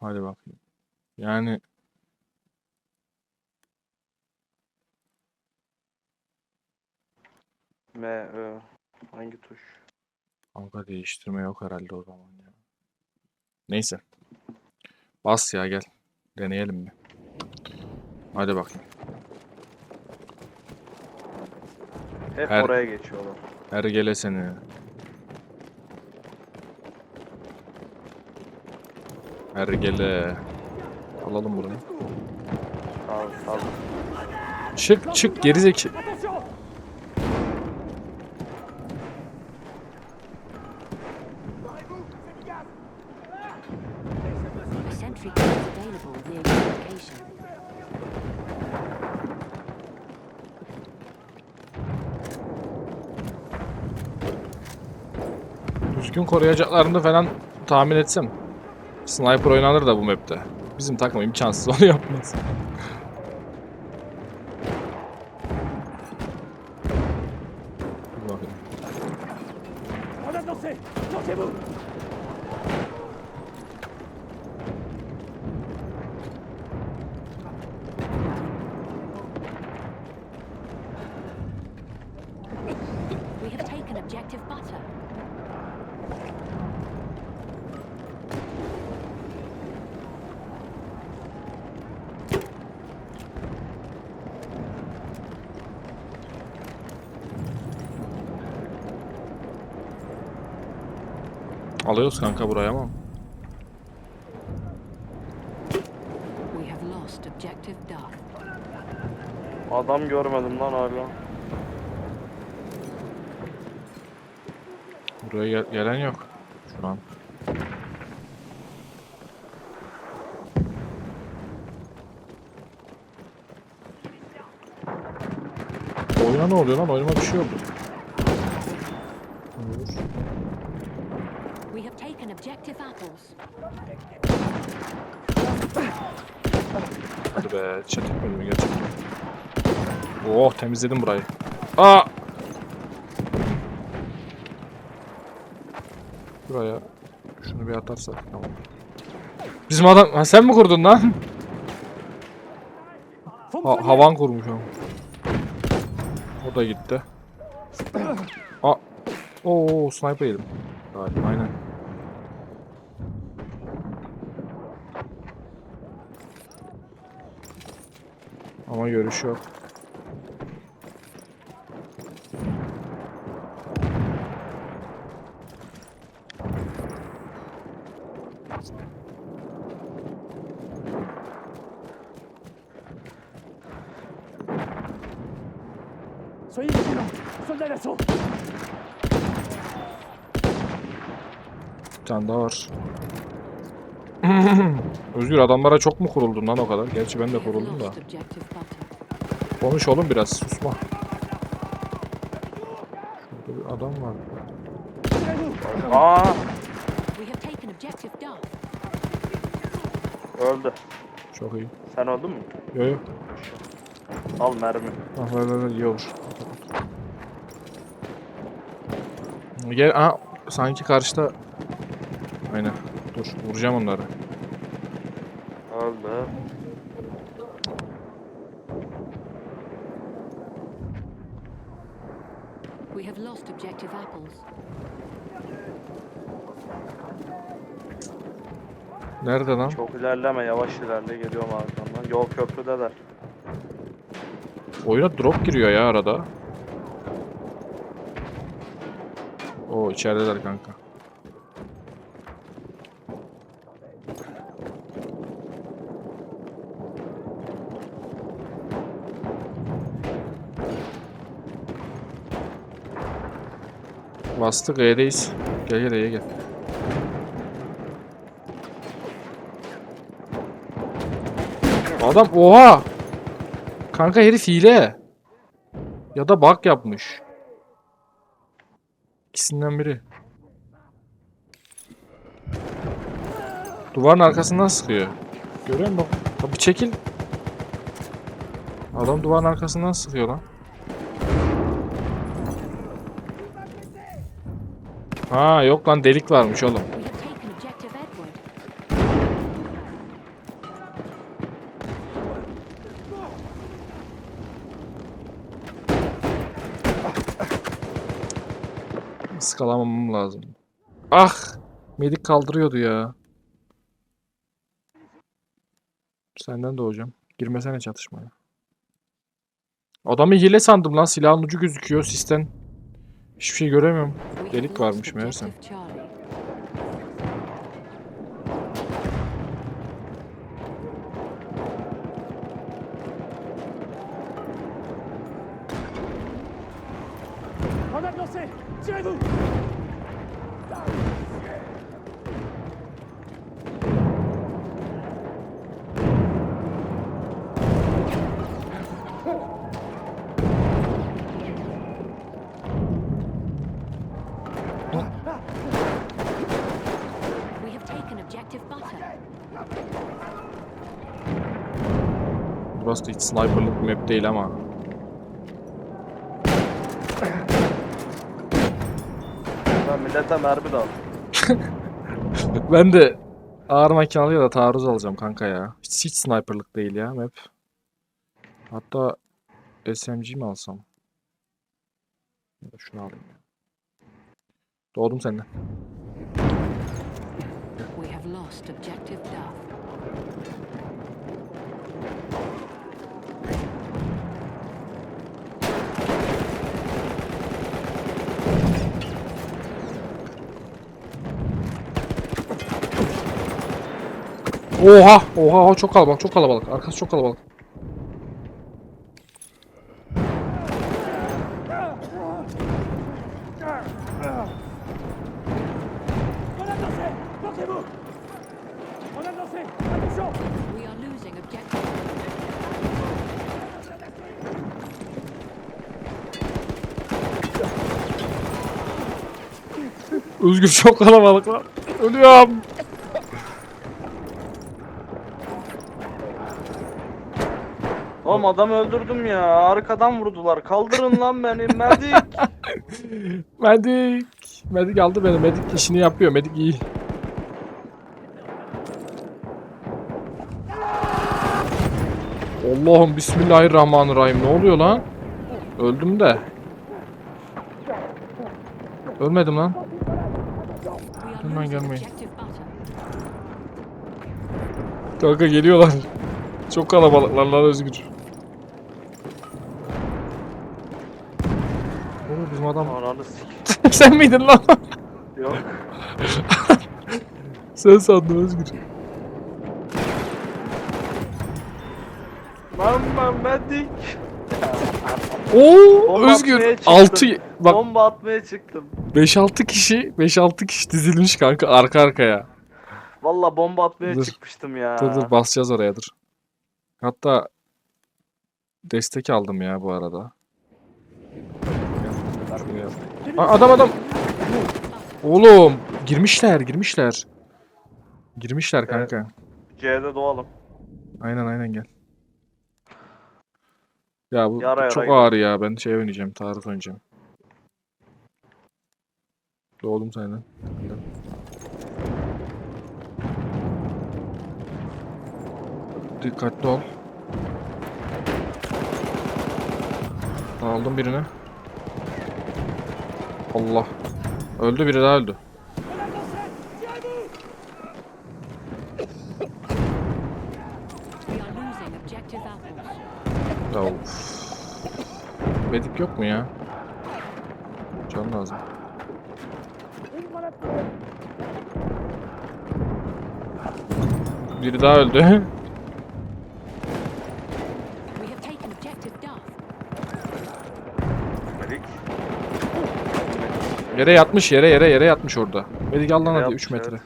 Hadi bakayım. Yani M, Ö. Hangi tuş? kanka değiştirme yok herhalde o zaman ya. Neyse. Bas ya gel. Deneyelim mi? Hadi bakayım. Hep Her- oraya geçiyorlar. Ergele seni. Ergele. Alalım bunu. Sağ ol, sağ ol. Çık çık gerizeki. Düzgün koruyacaklarını falan tahmin etsem. Sniper oynanır da bu map'te. Bizim takım imkansız onu yapmaz. Dur bakayım. We have taken objective butter. Alıyoruz kanka buraya ama. We have lost objective Duff. Adam görmedim lan hala. Buraya gel- gelen yok. Şu an. Oyuna ne oluyor lan? Oyunuma bir şey oldu. Olur. We have taken objective apples. Hadi be. Chat etmedim gerçekten. Oh temizledim burayı. Aa! Buraya şunu bir atarsak tamam. Bizim adam ha, sen mi kurdun lan? Ha, havan kurmuş o. O da gitti. Aa. Oo sniper yedim. Aynen. Ama görüş yok. Soyez vigilants Soldats d'assaut Bir tane daha var. Özgür adamlara çok mu kuruldun lan o kadar? Gerçi ben de kuruldum da. Konuş oğlum biraz susma. Şurada bir adam var. Aa öldü. Çok iyi. Sen öldün mü? Yo yo. Al mermi. Ah ver ver ver iyi olur. Gel aha sanki karşıda Aynen. Dur vuracağım onları. Öldü. We have lost objective apples. Nerede lan? Çok ilerleme yavaş ilerle geliyorum arkamdan. Yol köprüdeler. Oyuna drop giriyor ya arada. O içerideler kanka. Bastık E'deyiz. Gel gel E'ye gel. Adam oha! Kanka herif hile. Ya da bug yapmış. İkisinden biri. Duvarın arkasından sıkıyor. Görüyor musun? Bak, bir çekil. Adam duvarın arkasından sıkıyor lan. Ha yok lan delik varmış oğlum. Iskalamamam lazım. Ah! Medik kaldırıyordu ya. Senden de hocam. Girmesene çatışmaya. Adamı hile sandım lan. Silahın ucu gözüküyor sisten. Hiçbir şey göremiyorum. Delik varmış meğersem. Grenade lancée Tirez-vous sniperlık map değil ama. Ben millete mermi de al. Ben de ağır makinalıya da taarruz alacağım kanka ya. Hiç, hiç sniperlık değil ya map. Hatta SMG mi alsam? Şunu alayım ya. Doğdum senden. We have lost objective Duff. Oha! Oha! Çok kalabalık, çok kalabalık. Arkası çok kalabalık. Özgür çok kalabalık lan. Ölüyorum. Oğlum adamı öldürdüm ya. Arkadan vurdular. Kaldırın lan beni. Medik. Medik. Medik aldı beni. Medik işini yapıyor. Medik iyi. Allah'ım bismillahirrahmanirrahim. Ne oluyor lan? Öldüm de. Ölmedim lan. Hemen gelmeyin. Kanka geliyorlar. Çok kalabalıklar lan Özgür. Oğlum bizim adam... Ananı sik. Sen miydin lan? Yok. Sen sandın Özgür. Ben medik. Oo Bomba Özgür çıktım. 6 bak Bomba atmaya çıktım. 5-6 kişi 5-6 kişi dizilmiş kanka arka arkaya. Valla bomba atmaya Dur. çıkmıştım ya. Dur dur basacağız oraya dur. Hatta destek aldım ya bu arada. Adam adam. Oğlum girmişler girmişler. Girmişler Evet. kanka. C'de doğalım. Aynen aynen gel. Ya bu Yara yara çok gidelim. ağır ya. Ben şey oynayacağım. Taarruz oynayacağım. Doğdum senden. Dikkatli ol. Aldım birini. Allah. Öldü biri daha öldü. Ya. Medik yok mu ya? Can lazım. Biri daha öldü. We have taken objective Duff. Medik. Yere yatmış yere yere yere yatmış orada. Medik al lan hadi 3 yatmış, metre. evet.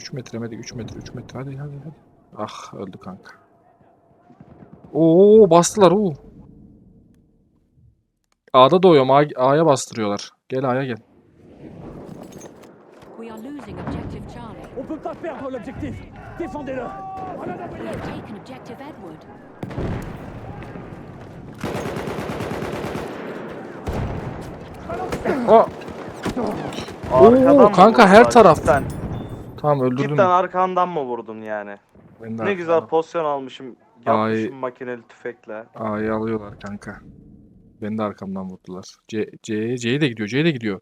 3 metre Medik 3 metre 3 metre hadi hadi hadi. Ah öldü kanka. Oo bastılar oo. A'da doğuyorum A- A'ya bastırıyorlar. Gel A'ya gel. We are losing objective Charlie. On peut pas perdre l'objectif Défendez-le We have taken objective Edward. Arkadan mı kanka, her vurdular? taraf. Cidden, tamam öldürdüm. cidden arkandan mı vurdun yani? Ben de Ne güzel pozisyon almışım. Ay. Yapmışım makineli tüfekle. A'yı alıyorlar kanka. Beni de arkamdan vurdular. C, C, C'ye de gidiyor. C'ye de gidiyor.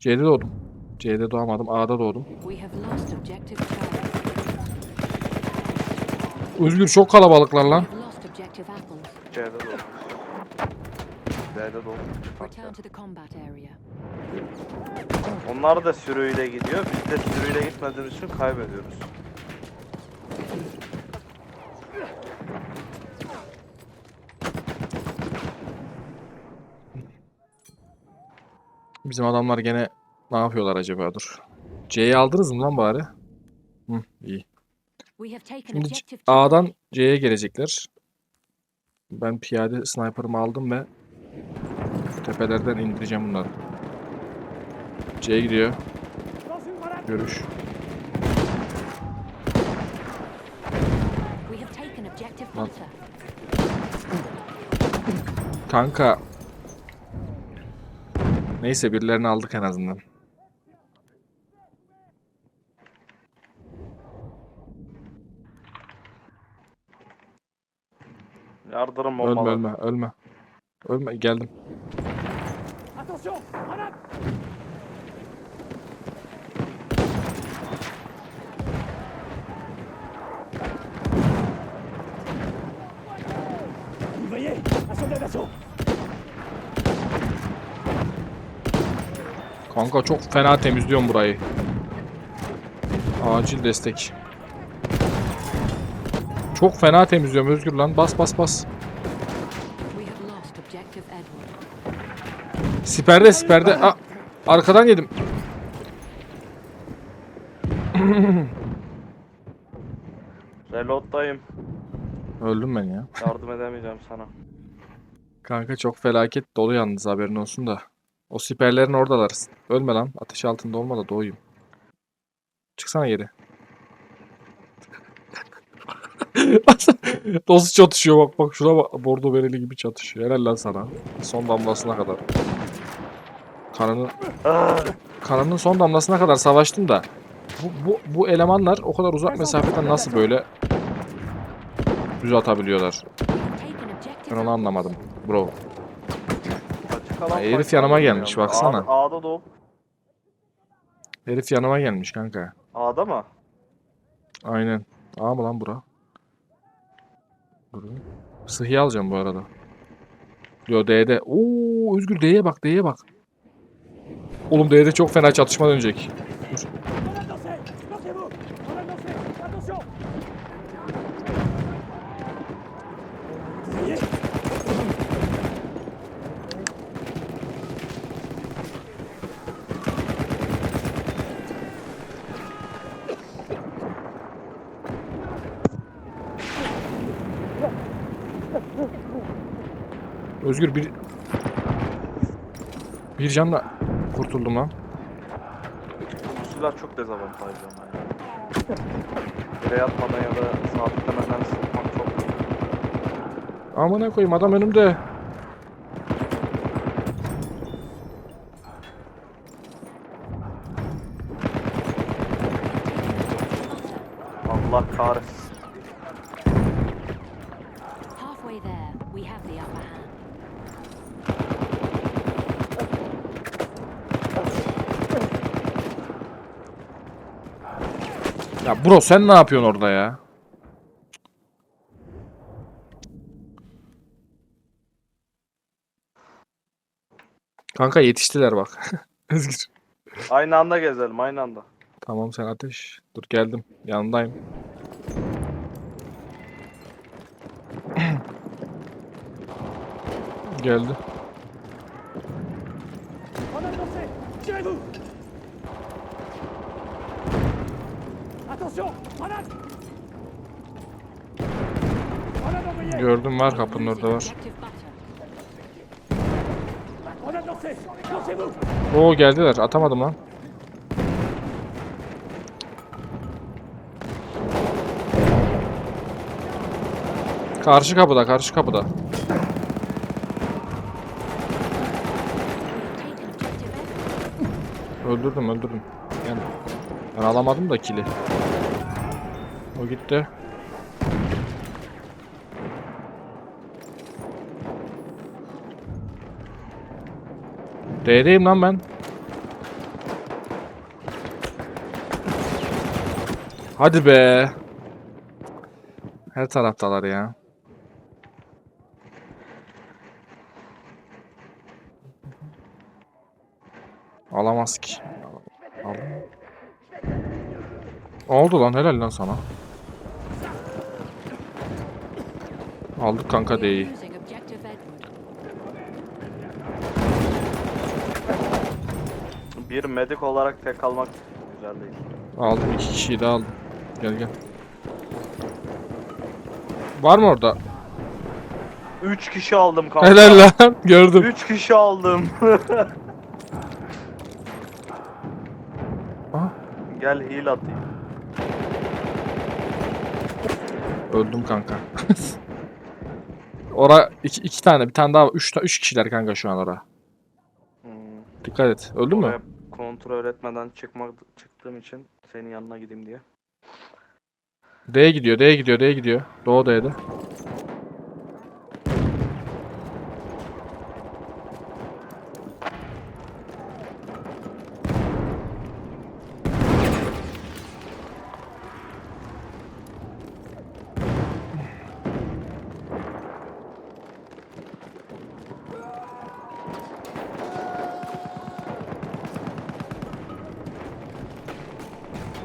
C'de doğdum. C'de doğamadım. A'da doğdum. We have lost objective Charlie. Özgür çok kalabalıklar We lan. have lost objective apples. C'de doğru. D'de doğru. Return to the combat area. Onlar da sürüyle gidiyor. Biz de sürüyle gitmediğimiz için kaybediyoruz. Bizim adamlar gene ne yapıyorlar acaba dur. C'yi aldınız mı lan bari? Hı, iyi. Şimdi. A'dan C'ye gelecekler. Ben piyade sniper'ımı aldım ve tepelerden indireceğim bunları. C gidiyor. Görüş. Lan. Kanka. Neyse birilerini aldık en azından. Yardırım olmalı. ölme ölme. Ölme geldim. Soldat d'assaut Kanka çok fena temizliyorum burayı. Acil destek. Çok fena temizliyorum Özgür lan. Bas bas bas. We have lost objective Edward. Siperde siperde. Aa, arkadan yedim. Reload'dayım. Öldüm ben ya. Yardım edemeyeceğim sana. Kanka çok felaket dolu yalnız haberin olsun da. O siperlerin oradalar. Ölme lan. Ateş altında olma da doğayım. Çıksana geri. Nasıl çatışıyor bak bak şuna bak. Bordo bereli gibi çatışıyor. Helal lan sana. Son damlasına kadar. Kanını, Ah! kanının son damlasına kadar savaştım da. Bu, bu, bu elemanlar o kadar uzak mesafeden nasıl böyle düz atabiliyorlar? Ben onu anlamadım. Bro. Ay, herif yanıma gelmiş, ya. baksana. A'da, doğup Herif yanıma gelmiş kanka. A'da mı? Aynen. A mı lan bura? Bir. Sıhhi alacağım bu arada. Yo D'de. Oo Özgür D'ye bak D'ye bak. Oğlum D'de çok fena çatışma dönecek. Dur. Özgür bir... Bir canla kurtuldum lan. Bu silah çok dezavantajlı ama ya. Yere yatmadan ya da sabitlemeden sıkmak çok. Amına koyayım adam önümde. Allah kahretsin. Halfway there, we have the upper hand. Ya bro sen ne yapıyorsun orada ya? Kanka yetiştiler bak. Özgür. Aynı anda gezelim aynı anda. Tamam sen ateş. Dur geldim. Yanındayım. Geldi. Grenade lancée Tirez-vous Attention Grenade Grenade envoyée Gördüm var kapının orada var. Grenade lancée Lancez-vous Oo geldiler. Atamadım lan. Karşı kapıda, karşı kapıda. Öldürdüm, öldürdüm. Yani ben alamadım da kili. O gitti. D'deyim lan ben. Hadi be. Her taraftalar ya. Alamaz ki. Oldu lan helal lan sana. Aldık kanka D'yi. Bir medik olarak tek kalmak güzel değil. Aldım iki kişiyi de aldım. Gel gel. Var mı orada? 3 kişi aldım kanka. Helal lan gördüm. 3 kişi aldım. Gel heal atayım. Öldüm kanka. Ora iki, iki tane bir tane daha var. Üç, üç kişiler kanka şu an ora. Hmm. Dikkat et. Öldün mü? Oraya kontrol etmeden çıkmak çıktığım için senin yanına gideyim diye. D'ye gidiyor, D'ye gidiyor, D'ye gidiyor. Doğu D'de.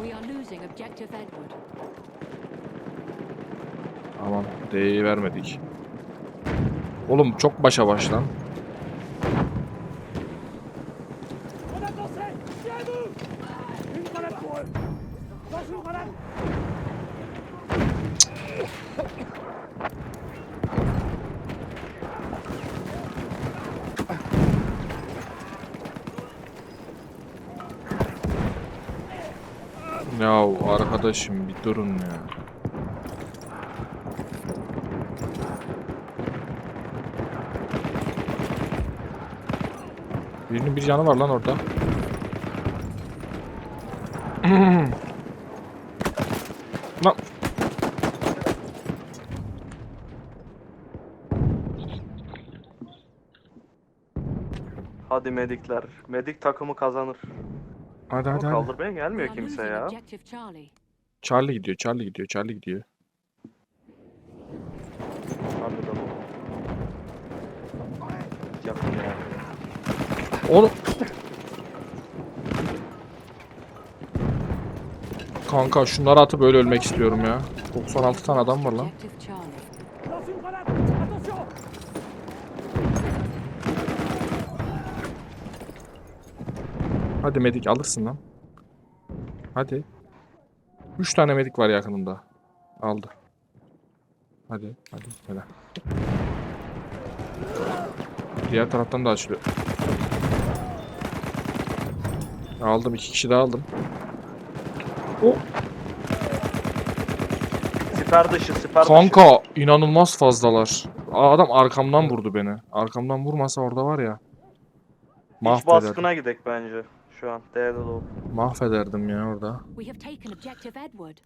We are losing Aman D'yi vermedik. Oğlum çok başa baş lan. On a dansé Viens vous Une grenade pour eux Lance une grenade Ya arkadaşım bir durun ya. Birinin bir canı var lan orada. Lan Hadi medikler. Medik takımı kazanır. hadi hadi hadi. kaldırmaya We gelmiyor kimse ya. Charlie. Gidiyor, Charlie gidiyor, Charlie gidiyor. De bu. Ya. Oğlum. Kanka şunları atıp böyle ölmek istiyorum ya. 96 tane adam var lan. Hadi medik alırsın lan. Hadi. 3 tane medik var yakınında. Aldı. Hadi, hadi. Helal. Diğer taraftan da açılıyor. Aldım. iki kişi daha aldım. O Siper dışı, siper dışı. kanka inanılmaz fazlalar. Adam arkamdan vurdu beni. Arkamdan vurmasa orada var ya. İç Mahvederdim. baskına gidek bence şu an. D'de doğup. Mahvederdim ya orada.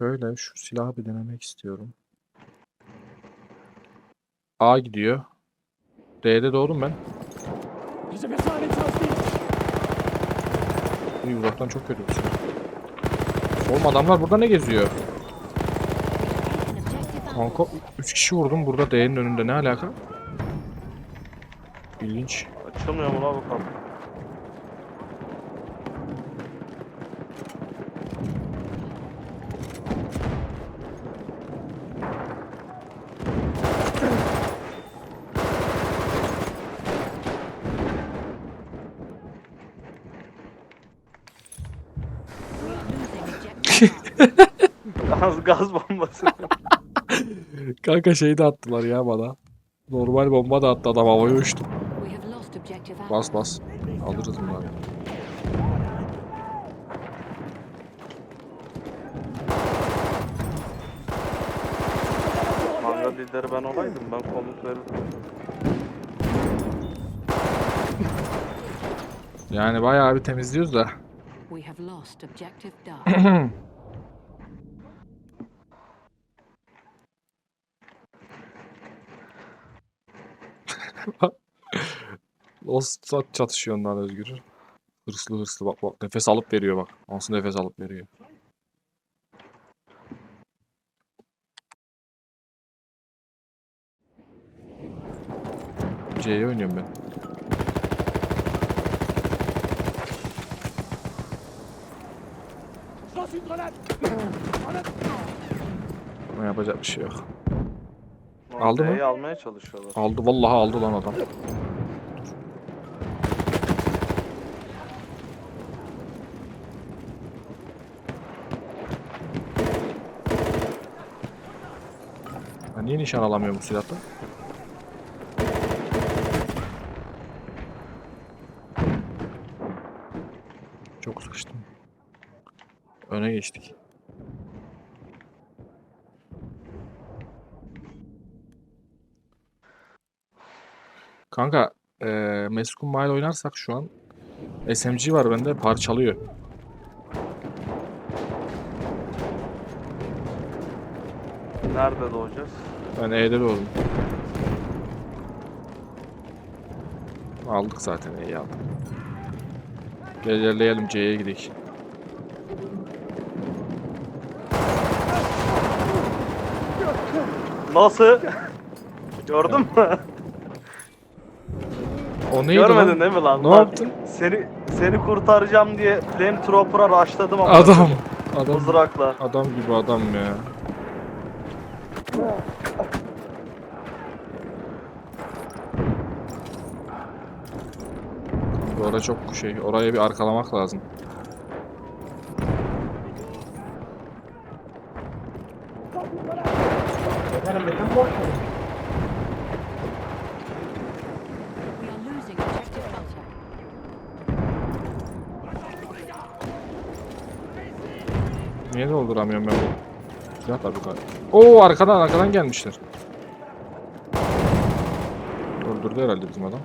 Böyle şu silahı bir denemek istiyorum. A gidiyor. D'de doğdum ben. Uy uzaktan çok kötü bir şey. Oğlum adamlar burada ne geziyor? Kanka Alpha. 3 kişi vurdum burada D'nin önünde ne alaka? İlginç. Açılmıyor mu la bu kapı? Gaz, gaz bombası. Kanka şey de attılar ya bana. Normal bomba da attı adam havaya uçtu. Bas bas. Alırız bunları. Manga lideri ben olaydım. Ben komut verirdim. Yani bayağı bir temizliyoruz da. We have lost objective Dark. O çatışıyor ondan Özgür. Hırslı hırslı bak bak nefes alıp veriyor bak. Ansı nefes alıp veriyor. C'ye oynuyorum ben. Ama yapacak bir şey yok. Aldı mı? Almaya çalışıyorlar. Aldı vallahi aldı lan adam. Niye nişan alamıyorum bu silahla? Çok sıkıştım. Öne geçtik. Kanka, eee Meskun Mile oynarsak şu an SMG var bende parçalıyor. Nerede doğacağız? Ben E'de doğdum. Aldık zaten E'yi aldık. Gel ilerleyelim C'ye gidelim. Nasıl? Gördün mü? O neydi Görmedin lan? değil mi lan? Ne Lan yaptın? Seni seni kurtaracağım diye Flamethrower'a rushladım ama. Adam. Adam. Mızrakla. Adam gibi adam ya. Ara çok şey, oraya bir arkalamak lazım. Niye dolduramıyorum ben bu? Silah var bu kadar. Oo arkadan arkadan gelmişler. Öldürdü herhalde bizim adam.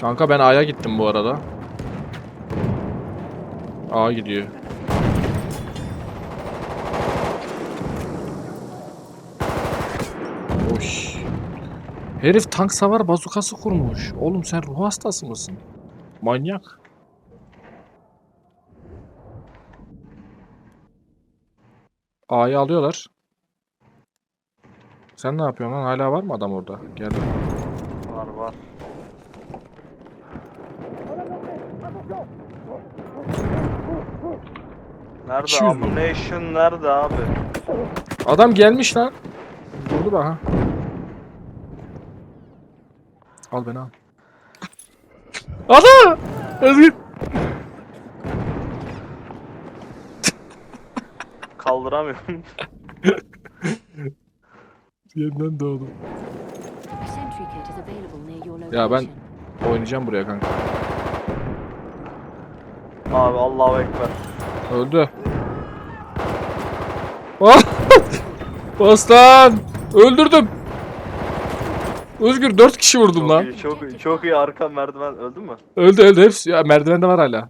Kanka ben A'ya gittim bu arada. A gidiyor. Oş. Herif tank savar bazukası kurmuş. Oğlum sen ruh hastası mısın? Manyak. A'yı alıyorlar. Sen ne yapıyorsun lan? Hala var mı adam orada? Gel. Var var. Nerede 200 mü? ammunition nerede abi? Adam gelmiş lan. Vurdu bak ha. Al beni al. Ana! Özgür. Kaldıramıyorum. Yeniden doğdum. A sentry kit is available near your location. Ya ben oynayacağım buraya kanka. abi Allahu ekber. Öldü. Ah! Aslan! Öldürdüm. Özgür 4 kişi vurdum Çok lan. iyi, çok iyi, çok iyi arka merdiven öldü mü? Öldü öldü hepsi. Ya merdivende var hala.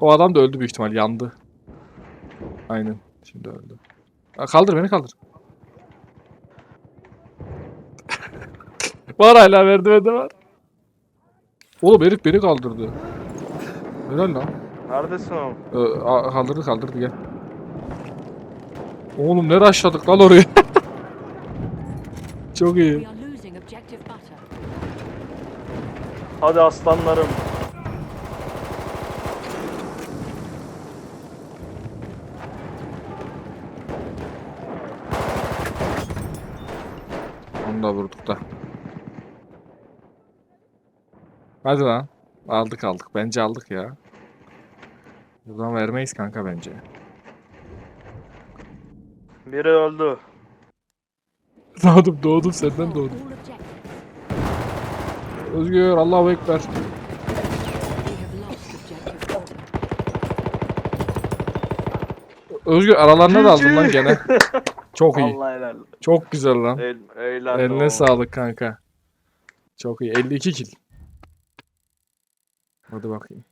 O adam da öldü büyük ihtimal yandı. Aynen. Şimdi öldü. Ha, kaldır beni kaldır. var hala merdivende var. Oğlum herif beni kaldırdı. Helal lan. Neredesin oğlum? Ee, a- kaldırdı kaldırdı gel. Oğlum ne rushladık lan oraya. Çok iyi. We are losing objective butter. Hadi aslanlarım. Onu da vurduk da. Hadi lan. Aldık aldık. Bence aldık ya. Buradan vermeyiz kanka bence. Biri öldü. Doğdum doğdum senden doğdum. Özgür Allahu Ekber. Özgür aralarına da aldım lan gene. Çok iyi. Allah helal. Çok güzel lan. El, eğlendi Eline sağlık kanka. Çok iyi. 52 kill. Hadi bakayım.